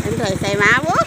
เอ็นถอยใส่มาวุ้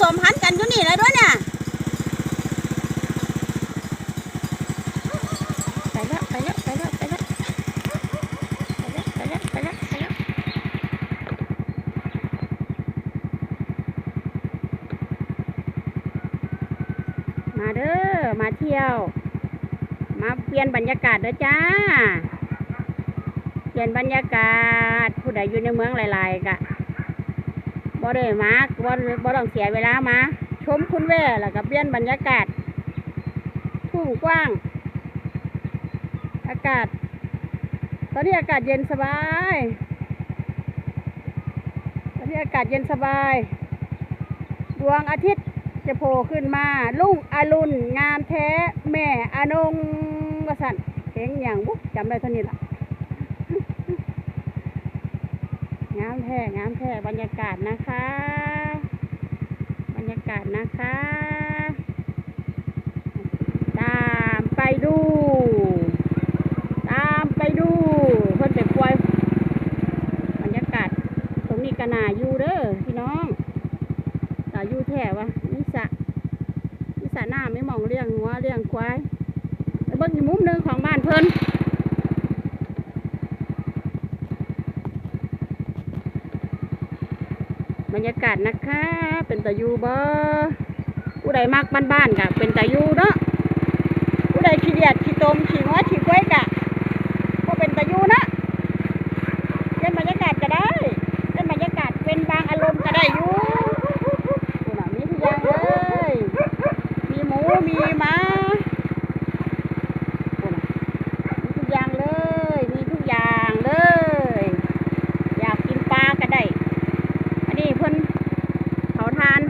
สมพันธุ์กันอยู่นี่แล้วด้วยเนี่ยไปแล้วไปแล้วไปแล้วไปแล้วมาเด้อมาเที่ยว มาเปลี่ยนบรรยากาศเด้อจ้าเปลี่ยนบรรยากาศผู้ใดอยู่ในเมืองหลายๆกะ บ่ได้มาบ่บ่ต้องเสียเวลามา ชมคุณแว่แล้วก็เปลี่ยนบรรยากาศทุ่งกว้าง อากาศ ตอนนี้อากาศเย็นสบาย ตอนนี้อากาศเย็นสบาย ดวงอาทิตย์จะโผล่ขึ้นมา ลุงอรุณงามแท้ แม่อนงวสันเพลงอย่างบุ๊จำได้เท่านี้ละ งามแท้งามแท้บรรยากาศนะคะ บรรยากาศนะคะ ตามไปดู ตามไปดู เพิ่นไปปล่อยบรรยากาศ ตรงนี้กนาอยู่เด้อพี่น้องตาอยู่แท้วะนี่สะนี่สะหน้าไม่มองเลี้ยงหัวเลี้ยงควายเบิ่งอีกมุมหนึ่งของบ้านเพิ่น รรยากาศนะคะ เป็นตายูบ่ผู้ใดมักบ้านๆกะเป็นตายูเนาะผู้ใดขี้เดียดขี้ตมขี้หัวขี้กล้วยกะก็เป็นตาอยู่เนาะเล่นบรรยากาศก็ได้เล่นบรรยากาศเป็นบางอารมณ์ก็ได้อยู่มีทุกอย่างเลยมีหมูมีม้าคุณน่ะมีทุกอย่างเลย มีทุกอย่างเลย อยากกินปลาก็ได้ อันนี้เพิ่นเขาทาน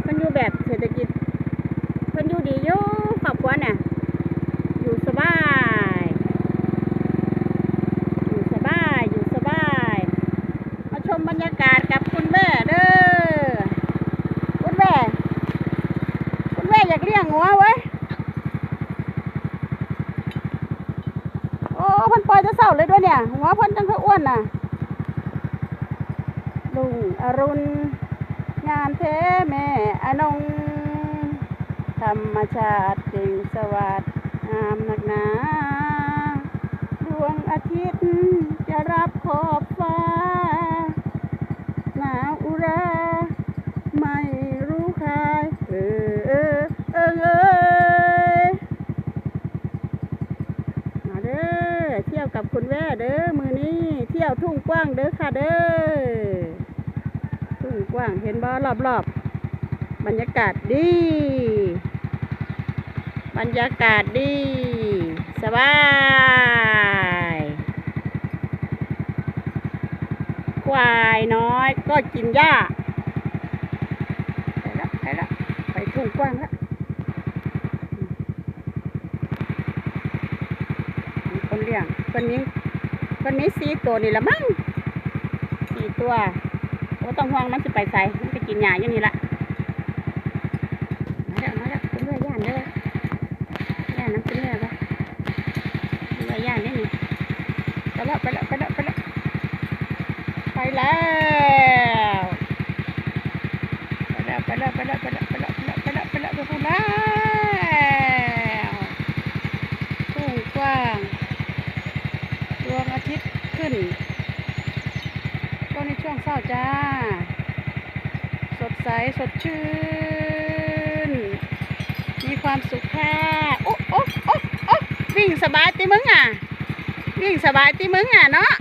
เพิ่นอยู่แบบเศ รษฐกิจเพิ่นอยู่ดีอยู่ครอบครัวเนี่ยอยู่สบายอยู่สบายอยู่สบายมาชมบรรยากาศกับคุณแม่เด้อคุณแม่คุณแม่อยากเลี้ยงหัวไว้โอ้เพันปล่อยจะเศร้าเลยด้วยเนี่ยหัวเพันจังเขาอ้วนน่ะลุงอรุณ งามแท้แม่อนง ธรรมชาติจริงสวัสดงามนักหนา ดวงอาทิตย์จะรับขอบฟ้า หนาวอุรา ไม่รู้ใครเออเออเออเอยมาเด้อเที่ยวกับคุณแม่เด้อมือนี้ เที่ยวทุ่งกว้างเด้อค่ะเด้อ ทุ่งกว้างเห็นบ่รอบรอบๆบรรยากาศดี บรรยากาศดี สบาย ควายน้อยก็กินหญ้าไปแล้วไปแล้วไปทุ่งกว้างแล้วคนเลี้ยงคนนี้คนนี้สี่ตัวนี่ละมั้งสี่ตัว ก็ต้องห่วงมันจะไปใส่มันจะกินหญ้าอยู่นี่ละมาแล้วมาแล้วเป็นเรือย่านเด้อย่านน้ำเป็นเรือปะเรือย่านนี่นี่ไปแล้วไปแล้วไปแล้วไปแล้วไปแล้วไปแล้วไปแล้ว เศร้าจ้า สดใสสดชื่น มีความสุขค่ะโอ๊ะโอ๊ะโอ๊ะโอ๊ะวิ่งสบายติมึงอะ วิ่งสบายติมึงอะเนาะ